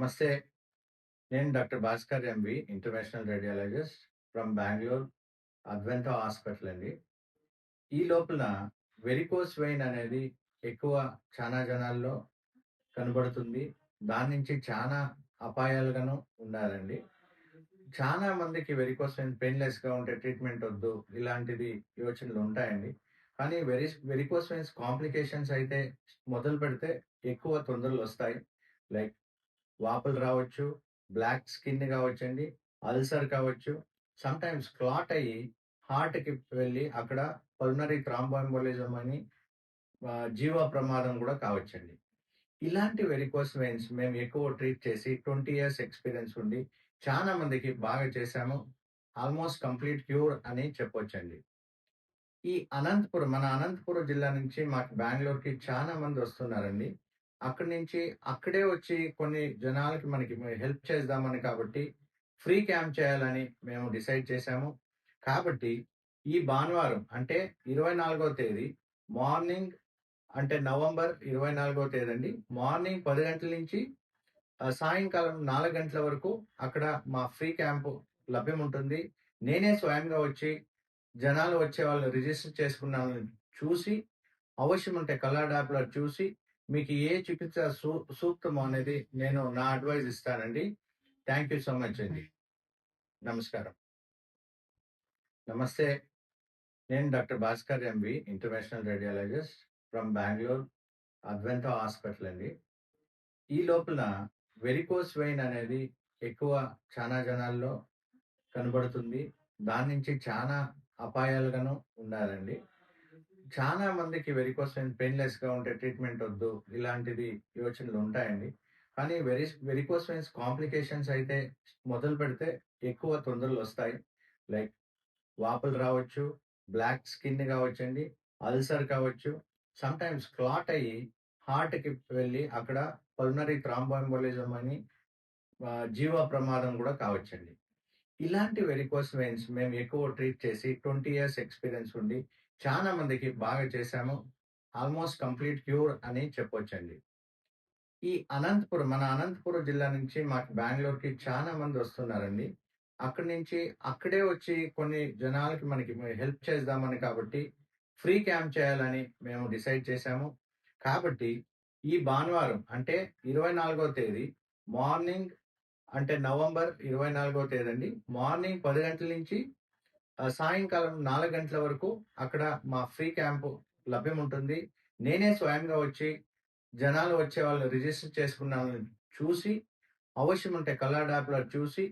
నమస్తే. నేను doctor Bhaskar M B international radiologist from Bengaluru అద్వెంత hospital అండి. ఈ లోపల వెరికోస్ వెయిన్ అనేది ఎక్కువ చాలా జనాల్లో కనబడుతుంది. దాని నుంచి చాలా అపాయాలుగాను ఉండాలండి. చాలా మందికి వెరికోస్ వెయిన్ పెయిన్‌లెస్‌గా ఉంటే ట్రీట్మెంట్ వద్దు. ఇలాంటిది యోచనలు ఉంటాయండి. కానీ వెరి వెరికోస్ వెయిన్స్ కాంప్లికేషన్స్ అయితే మొదలు పెడితే ఎక్కువ తొందరలు వస్తాయి లైక్ వాపులు రావచ్చు, బ్లాక్ స్కిన్ కావచ్చండి, అల్సర్ కావచ్చు. సమ్‌టైమ్స్ క్లాట్ అయ్యి హార్ట్‌కి వెళ్ళి అక్కడ పల్మనరీ థ్రాంబోఎంబోలిజం అని జీవ ప్రమాదం కూడా కావచ్చండి. ఇలాంటి వెరికోస్ వెయిన్స్ మేము ఎక్కువ ట్రీట్ చేసి 20 ఇయర్స్ ఎక్స్‌పీరియన్స్ ఉండి చాలా మందికి బాగా చేశాము. ఆల్‌మోస్ట్ కంప్లీట్ క్యూర్ అని చెప్పొచ్చండి. ఈ అనంతపురం మన అనంతపురం జిల్లా నుంచి మాకు బెంగళూరుకి చాలా మంది వస్తున్నారండి. అక్కడి నుంచి అక్కడే వచ్చి కొన్ని జనాలకి మనకి హెల్ప్ చేద్దామని కాబట్టి ఫ్రీ క్యాంప్ చేయాలని మేము డిసైడ్ చేశాము. కాబట్టి ఈ భానువారం అంటే 24వ తేదీ మార్నింగ్ అంటే నవంబర్ ఇరవై నాలుగో తేదీ అండి మార్నింగ్ పది గంటల నుంచి సాయంకాలం నాలుగు గంటల వరకు అక్కడ మా ఫ్రీ క్యాంప్ లభ్యముంటుంది. నేనే స్వయంగా వచ్చి జనాలు వచ్చే వాళ్ళు రిజిస్టర్ చేసుకున్న వాళ్ళని చూసి అవశ్యం ఉంటే కలర్ యాప్లో చూసి మీకు ఏ చికిత్స సూ సూక్తమో అనేది నేను నా అడ్వైస్ ఇస్తానండి. థ్యాంక్ యూ సో మచ్ అండి. నమస్కారం. నమస్తే. నేను doctor Bhaskar M V. International radiologist from Bengaluru Advaita hospital అండి. ఈ లోపల వెరికోస్ వెయిన్ అనేది ఎక్కువ చాలా జనాల్లో కనబడుతుంది. దాని నుంచి చాలా అపాయాలుగాను ఉండాలండి. చాలా మందికి వెరికోస్ పెయిన్లెస్గా ఉంటే ట్రీట్మెంట్ వద్దు. ఇలాంటిది యోచనలు ఉంటాయండి. కానీ వెరి వెరికోస్ వెయిన్స్ కాంప్లికేషన్స్ అయితే మొదలు పెడితే ఎక్కువ తొందరలు వస్తాయి లైక్ వాపులు రావచ్చు, బ్లాక్ స్కిన్ కావచ్చండి, అల్సర్ కావచ్చు. సమ్‌టైమ్స్ క్లాట్ అయ్యి హార్ట్‌కి వెళ్ళి అక్కడ పల్మనరీ థ్రాంబోఎంబోలిజం అని జీవ ప్రమాదం కూడా కావచ్చండి. ఇలాంటి వెరికోస్ వెయిన్స్ మేము ఎక్కువ ట్రీట్ చేసి 20 ఇయర్స్ ఎక్స్‌పీరియన్స్ ఉండి చాలా మందికి బాగా చేశాము. ఆల్‌మోస్ట్ కంప్లీట్ క్యూర్ అని చెప్పొచ్చండి. ఈ అనంతపురం మన అనంతపురం జిల్లా నుంచి మాకు బెంగళూరుకి చాలా మంది వస్తున్నారండి. అక్కడి నుంచి అక్కడే వచ్చి కొన్ని జనాలకి మనకి హెల్ప్ చేద్దామని కాబట్టి ఫ్రీ క్యాంప్ చేయాలని మేము డిసైడ్ చేశాము. కాబట్టి ఈ భానువారం అంటే 24వ తేదీ మార్నింగ్ అంటే నవంబర్ 24వ తేదండి. మార్నింగ్ పది గంటల నుంచి సాయంకాలం నాలుగు గంటల వరకు అక్కడ మా ఫ్రీ క్యాంపు లభ్యం ఉంటుంది నేనే స్వయంగా వచ్చి జనాలు వచ్చే వాళ్ళు రిజిస్టర్ చేసుకున్న వాళ్ళని చూసి అవశ్యం ఉంటే కలర్ యాప్లో చూసి